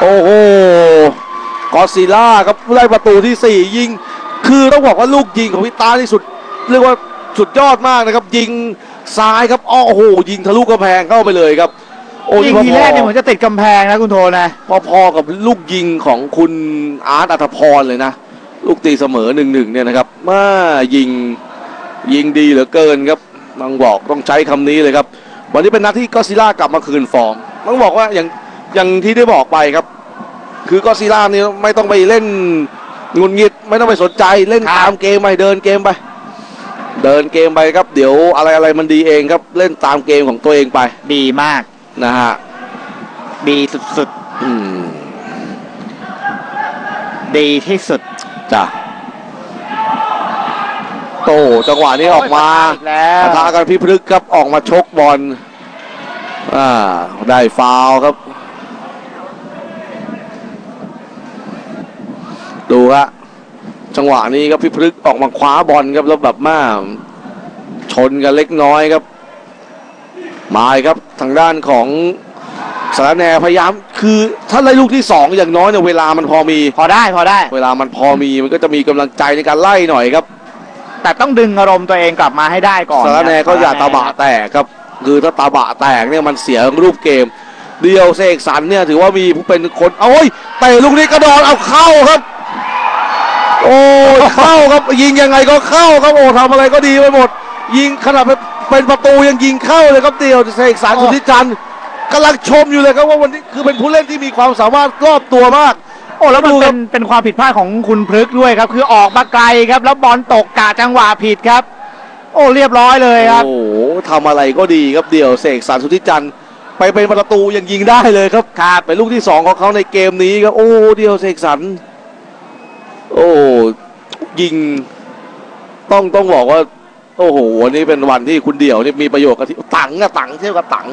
โอ้โหกอซิล่าครับได้ประตูที่ 4 ยิง คือต้องบอกว่าลูกยิงของพิตาที่สุด เรียกว่าสุดยอดมากนะครับ ยิงซ้ายครับอ้อโอ้โห ยิงทะลุกระแพงเข้าไปเลยครับ โอ้ยิงทีแรกเนี่ยเหมือนจะติดกำแพงนะคุณโทนะพอๆกับลูกยิงของคุณอาร์ตอัธพรเลยนะ ลูกตีเสมอหนึ่งหนึ่งเนี่ยนะครับมายิงยิงดีเหลือเกินครับต้องบอกต้องใช้คำนี้เลยครับ วันนี้เป็นนัดที่ก็อดซิลล่ากลับมาคืนฟอร์มต้องบอกว่าอย่าง อย่างที่ได้บอกไปครับ คือก็อดซิลล่านี่ไม่ต้องไปเล่นงุนงิดไม่ต้องไปสนใจเล่นครับตามเกมไปเดินเกมไป เดินเกมไปครับ เดี๋ยวอะไรอะไรมันดีเองครับ เล่นตามเกมของตัวเองไป ดีมากนะฮะดีสุดอืมๆดีที่สุดจ้ะโตจังหวะนี้ออกมาโยปะทะอีกแล้วปะทะกันพิพฤกษ์ครับออกมาชกบอลอ่าได้ฟาวล์ครับ ดูฮะจังหวะนี้ครับพิพฤกษ์ออกมาคว้าบอลครับแล้วแบบมาชนกันเล็กน้อยครับมาอีกครับทางด้านของสารแนพยายาม คือถ้าไล่ลูกที่สองอย่างน้อยเนี่ยเวลามันพอมี พอได้พอได้ เวลามันพอมีมันก็จะมีกำลังใจในการไล่หน่อยครับ แต่ต้องดึงอารมณ์ตัวเองกลับมาให้ได้ก่อนสารแนก็อย่าตาบะแตกครับ คือถ้าตาบะแตกเนี่ยมันเสียรูปเกม เดียวเสกสรรเนี่ยถือว่ามีผู้เป็นคนโอ้ยเตะลูกนี้กระโดดเอาเข้าครับ โอ้ยเข้าครับยิงยังไงก็เข้าครับโอ้ทำอะไรก็ดีไปหมด ยิงขนาดเป็นประตูยังยิงเข้าเลยครับเดียวเสกสรรสุทธิจันทร์กำลังชมอยู่เลยครับว่าวันนี้คือเป็นผู้เล่นที่มีความสามารถรอบตัวมาก โอ้แล้วมันดูคเป็รับนเป็นความผิดพลาดของคุณพฤกษ์ด้วยครับ คือออกมาไกลครับ แล้วบอลตกกาจังหวะผิดครับ โอ้เรียบร้อยเลยครับ โอ้โหทำอะไรก็ดีครับเดี่ยวเสกสรรสุทธิจันทร์ไปเป็นประตูยังยิงได้เลยครับครับเป็นลูกที่สองของเขาในเกมนี้ครับโอ้เดี่ยวเสกสรร โอ้ยิง ต้องต้องบอกว่า โอ้โหวันนี้เป็นวันที่คุณเดี่ยวนี่มีประโยชน์กับที่ตังอะตังเทียบกับตัง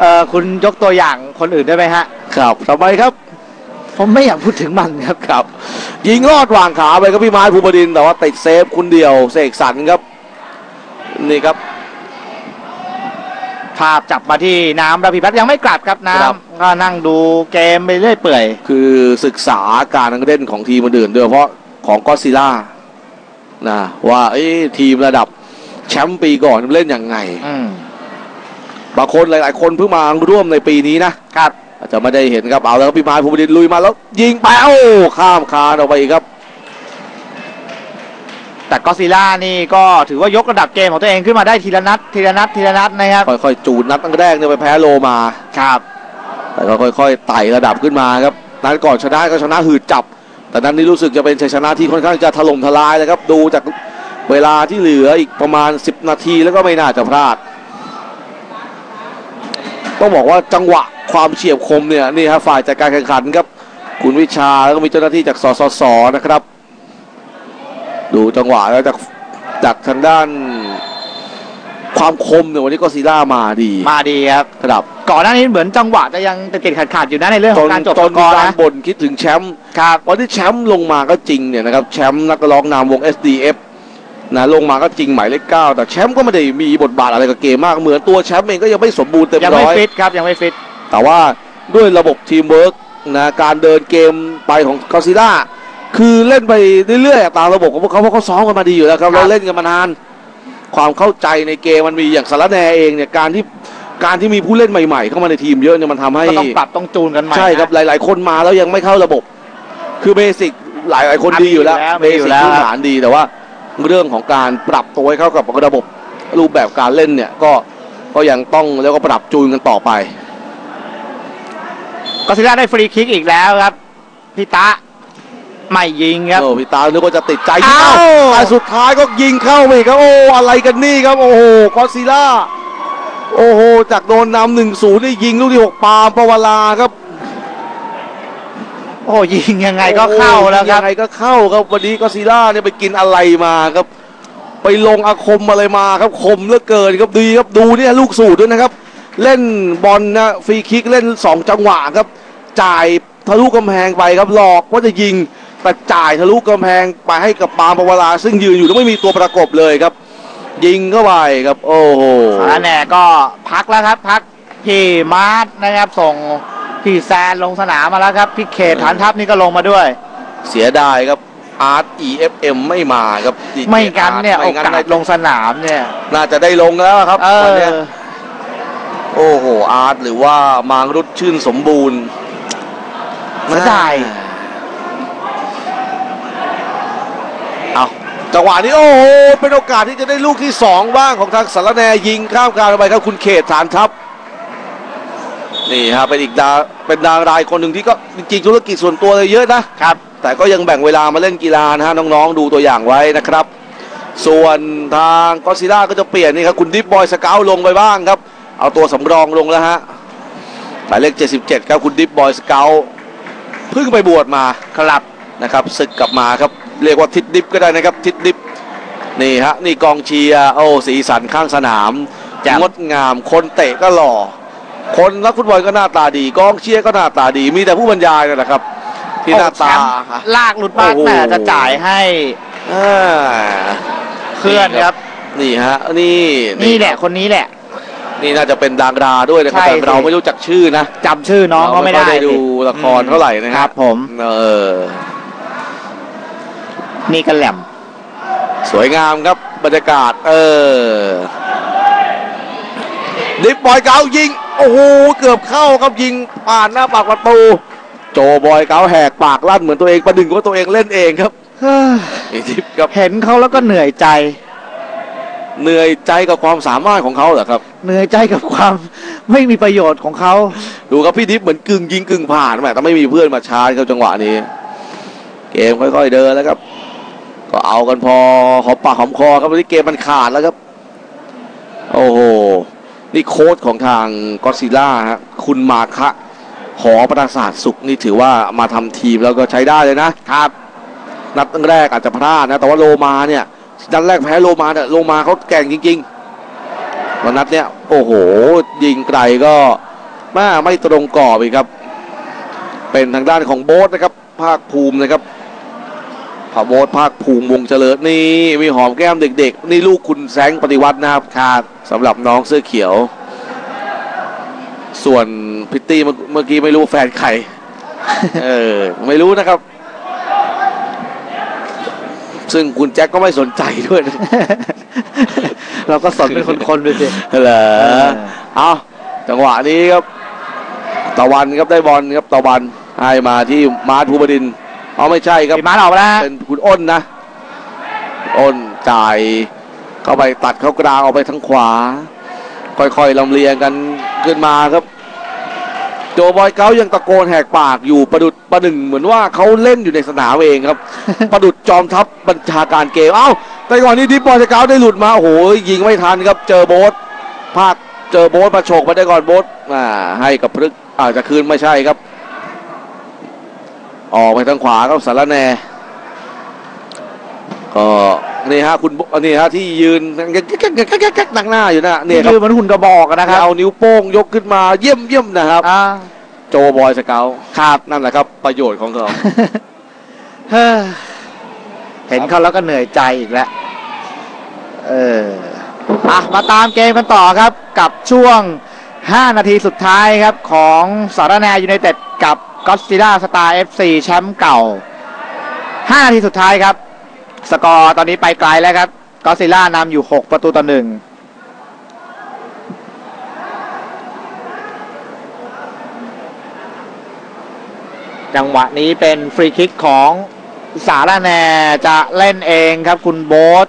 เออคุณยกตัวอย่างคนอื่นได้ไหมฮะ ครับทำไมครับ ผมไม่อยากพูดถึงมันครับครับ ยิงลอดวางขาไปครับพี่ไม้ภูบดินทร์แต่ว่าติดเซฟคุณเดี่ยวเสกสรรครับ นี่ครับ ภาพจับมาที่น้ำระพิพัฒน์ยังไม่กลับครับน้ครับำก็นั่งดูเกมไปเรื่อยเปื่อย คือศึกษาการเล่นของทีมอื่นๆโดยเฉพาะของก็อดซิลล่านะว่าเอ้ยทีมระดับแชมป์ปีก่อนเล่นยังไง อืม บางคนหลายๆ คนเพิ่งมาร่วมในปีนี้นะครับ อาจจะไม่ได้เห็นครับเอาแล้วครับพี่ไม้ภูมิดินลุยมาแล้ว ยิงไปโอ้ข้ามคานออกไปอีกครับ แต่ก็อดซิลล่านี่ก็ถือว่ายกระดับเกมของตัวเองขึ้นมาได้ทีละนัดทีละนัดทีละนัดนะครับค่อยๆจูนนัดตั้งแรกเนี่ยไปแพ้โลมาครับ แต่ก็ค่อยๆไต่ระดับขึ้นมาครับนัดก่อนชนะก็ชนะหืดจับ แต่นั้นนี่รู้สึกจะเป็นชัยชนะที่ค่อนข้างจะถล่มทลายเลยครับ ดูจากเวลาที่เหลืออีกประมาณ 10 นาทีแล้วก็ไม่น่าจะพลาด ต้องบอกว่าจังหวะความเฉียบคมเนี่ยนี่ฮะฝ่ายจัดการแข่งขันครับ คุณวิชาแล้วก็มีเจ้าหน้าที่จากสสสนะครับ ดูจังหวะแล้วจากจากทางด้าน ความคมเนี่ยวันนี้ก็ซีล่ามาดีมาดีครับครับก่อนหน้านี้เหมือนจังหวะจะยังติดติดขัดขัดๆอยู่นะในเรื่องจขอนงการจบจสนกมีอร์การนะบ่นคิดถึงแชมป์ครับ วันที่แชมป์ลงมาก็จริงเนี่ยนะครับแชมป์นักร้องนามวง SDF นะลงมาก็จริงหมายเลขเก้าแต่แชมป์ก็ไม่ได้มีบทบาทอะไรกับเกมมากเหมือนตัวแชมป์เองก็ยังไม่สมบูรณ์เต็มยังร้ไม่อย ฟิตครับยังไม่ฟิต แต่ว่าด้วยระบบทีมเวิร์กนะการเดินเกมไปของกอซิล่า คือเล่นไปเรื่อยๆตามระบบของพวกเขาเพราะเขาซ้อมกันมาดีอยู่แล้วครับครับเราเล่นกันมานาน ความเข้าใจในเกมมันมีอย่างสารแนเองเนี่ยการที่การที่มีผู้เล่นใหม่ๆ เข้ามาในทีมเยอะเนี่ยมันทำให้ก็ต้องปรับต้องจูนกันใหม่ใช่ครับนะหลาย ๆ คนมาแล้วยังไม่เข้าระบบ คือเบสิกหลายหลายๆคนอะดีอยู่แล้วมีอยู่แล้วมีอยู่แล้วเบสิกพื้นฐานดีแต่ว่า เรื่องของการปรับตัวให้เข้ากับระบบรูปแบบการเล่นเนี่ยก็ก็ยังต้องแล้วก็ปรับจูนกันต่อไปก็ซิล่าได้ฟรีคิกอีกแล้วครับพี่ตะ ไม่ยิงครับโอ้พี่ตานึกว่าจะติดใจยิงอ้าวเอ้าแต่สุดท้ายก็ยิงเข้าไปอีกครับ โอ้อะไรกันนี่ครับ โอ้โหกอซิล่า โอ้โห จากโดนนำหนึ่งศูนย์นี่ยิงลูกที่หกปาล์มปวาราครับ โอ้ยิงยังไงก็เข้าแล้วครับยังไงก็เข้าครับวันนี้ก็ซิล่าเนี่ยไปกินอะไรมาครับ ไปลงอาคมอะไรมาครับคมเหลือเกินครับดีครับดูเนี่ยลูกสูตรด้วยนะครับ เล่นบอลนะฟรีคิกเล่นสองจังหวะครับ จ่ายทะลุกำแพงไปครับหลอกว่าจะยิง แต่จ่ายทะลุกำแพงไปให้กับปาล์มปวาราซึ่งยืนอยู่แล้วไม่มีตัวประกบเลยครับ ยิงเข้าไปครับ โอ้โหสารแหน่ก็พักแล้วครับ พักพี่มาร์ทนะครับ ส่งพี่แซนลงสนามมาแล้วครับ พี่เขตฐานทัพนี่ก็ลงมาด้วย เสียดายครับอาร์ต EFM ไม่มาครับ DJ ไม่งั้นเนี่ยอาร์ตโอไม่งั้นกาสน่าลงสนามเนี่ย น่าจะได้ลงแล้วครับเอวันอเนี้ยโอ้โหอาร์ตหรือว่ามางรุดชื่นสมบูรณ์เสียดาย เอา จังหวะนี้โอ้โหเป็นโอกาสที่จะได้ลูกที่สองบ้างของทางสารแนยิงข้ามกลางไปครับคุณเขตฐานทัพนี่ฮะเป็นอีกดาเป็นดารายคนหนึ่งที่ก็จริงๆธุรกิจส่วนตัวเลยเยอะนะครับ แต่ก็ยังแบ่งเวลามาเล่นกีฬานะฮะน้องๆดูตัวอย่างไว้นะครับ ส่วนทางก็ซิล่าก็จะเปลี่ยนนี่ครับคุณดิฟบอยสเกลลงไปบ้างครับ เอาตัวสำรองลงแล้วฮะหมายเลข 77ครับคุณดิฟบอยสเกลเพิ่งไปบวชมาครับนะครับศึกกลับมาครับ เรียกว่าทิดดิฟก็ได้นะครับทิดดิฟนี่ฮะนี่กองเชียร์โอ้สีสันข้างสนามแจ่มงดงามคนเตะก็หล่อ คนนักฟุตบอลก็หน้าตาดี กองเชียร์ก็หน้าตาดี มีแต่ผู้บรรยายนั่นแหละครับ ที่หน้าตาโอ้แชมป์ลากหลุดมากโอ้โหแต่จะจ่ายให้อ่าเพื่อนครับ นี่ฮะนี่นี่แหละคนนี้แหละ นี่น่าจะเป็นดาราด้วยนะครับใช่แต่เราสิไม่รู้จักชื่อนะจำชื่อน้องเขาไม่ได้รค่อยดูละครเท่าไหร่นะคครัรับบผม เออ นี่กันแหลม สวยงามครับบรรยากาศ เออดิบบอยเกายิง โอ้โห เกือบเข้าครับยิงผ่านหน้าปากประตู โจบอยเกาแหกปากลั่นเหมือนตัวเองประดึงว่าตัวเองเล่นเองครับไอ้ดิบครับเห็นเขาแล้วก็เหนื่อยใจ เหนื่อยใจกับความสามารถของเขาเหรอครับ เหนื่อยใจกับความไม่มีประโยชน์ของเขา ดูครับพี่ดิฟเหมือนกึ่งยิงกึ่งผ่านแหมแต่ไม่มีเพื่อนมาชาร์จครับจังหวะนี้ เกมค่อยๆเดินแล้วครับ ก็เอากันพอหอมปากหอมคอครับวันนี้เกมมันขาดแล้วครับ โอ้โห นี่โค้ชของทางก็ซิล่าฮะคุณมาคะหอประสาทสุขนี่ถือว่ามาทำทีมแล้วก็ใช้ได้เลยนะครับ นัดแรกอาจจะพลาดนะ แต่ว่าโลมาเนี่ยนัดแรกแพ้โลมาเนี่ยโลมาเขาแก่งจริงๆวันนัดเนี่ยโอ้โห ยิงไกลก็แม่ไม่ตรงกรอบอีกครับ เป็นทางด้านของโบ๊ทนะครับ ภาคภูมินะครับ พาโบ๊ทภาคภูมิวงเจริญนี่ มีหอมแก้มเด็กๆ นี่ลูกคุณแสงปฏิวัตินะครับครับสำหรับน้องเสื้อเขียว ส่วนพิตตี้เมื่อเมื่อกี้ไม่รู้แฟนใครเออไม่รู้นะครับ ซึ่งคุณแจ็คก็ไม่สนใจด้วยนะเราก็สนเป็นคนๆไปสิเหรอเออเอาจังหวะนี้ครับตะวันครับได้บอลครับตะวันให้มาที่มาร์ทภูบดินทร์ เอาไม่ใช่ครับปีมาร์ทออกไปแล้วฮะเป็นคุณอ้นนะ อ้นจ่ายเข้าไปตัดเข้ากลางออกไปทางขวา ค่อยๆลำเลียงกันขึ้นมาครับ โจบอยเก้ายังตะโกนแหกปากอยู่ประดุดประหนึ่งเหมือนว่าเขาเล่นอยู่ในสนามเองครับ ประดุดจอมทัพบัญชาการเกมเอ้า แต่ก่อนนี้ดิปบอยเก้าได้หลุดมาโอ้โหยิงไม่ทันครับ เจอโบ๊ทภาคเจอโบ๊ทมาโฉกไปได้ก่อนโบ๊ทอ่าให้กับพฤกษ์อาจจะคืนไม่ใช่ครับ ออกไปทางขวาครับสารแนก็นี่ฮะคุณนี่ฮะที่ยืนแก๊กแก๊กแก๊กแก๊กหนักหน้าอยู่นะเนี่ยครัคือมันหุ่นกระบอกนะครับเอานิ้วโป้งยกขึ้นมาเยี่ยมเยี่ยมนะครับโจบอยสเกลครับนั่นแหละครับ ประโยชน์ของเขาเฮ้อเห็นเขาแล้วก็เหนื่อยใจอีกแล้วเอออะมาตามเกมกันต่อครับ กับช่วง 5 นาทีสุดท้ายครับ ของสารแนยูไนเต็ดกับ ก็สซิล่าสตาร์เอฟซีแชมป์เก่า 5 นาทีสุดท้ายครับ สกอร์ตอนนี้ไปไกลแล้วครับก็ซิล่านำอยู่ 6 ประตูต่อหนึ่งจังหวะนี้เป็นฟรีคิกของสารแนจะเล่นเองครับคุณโบ๊ท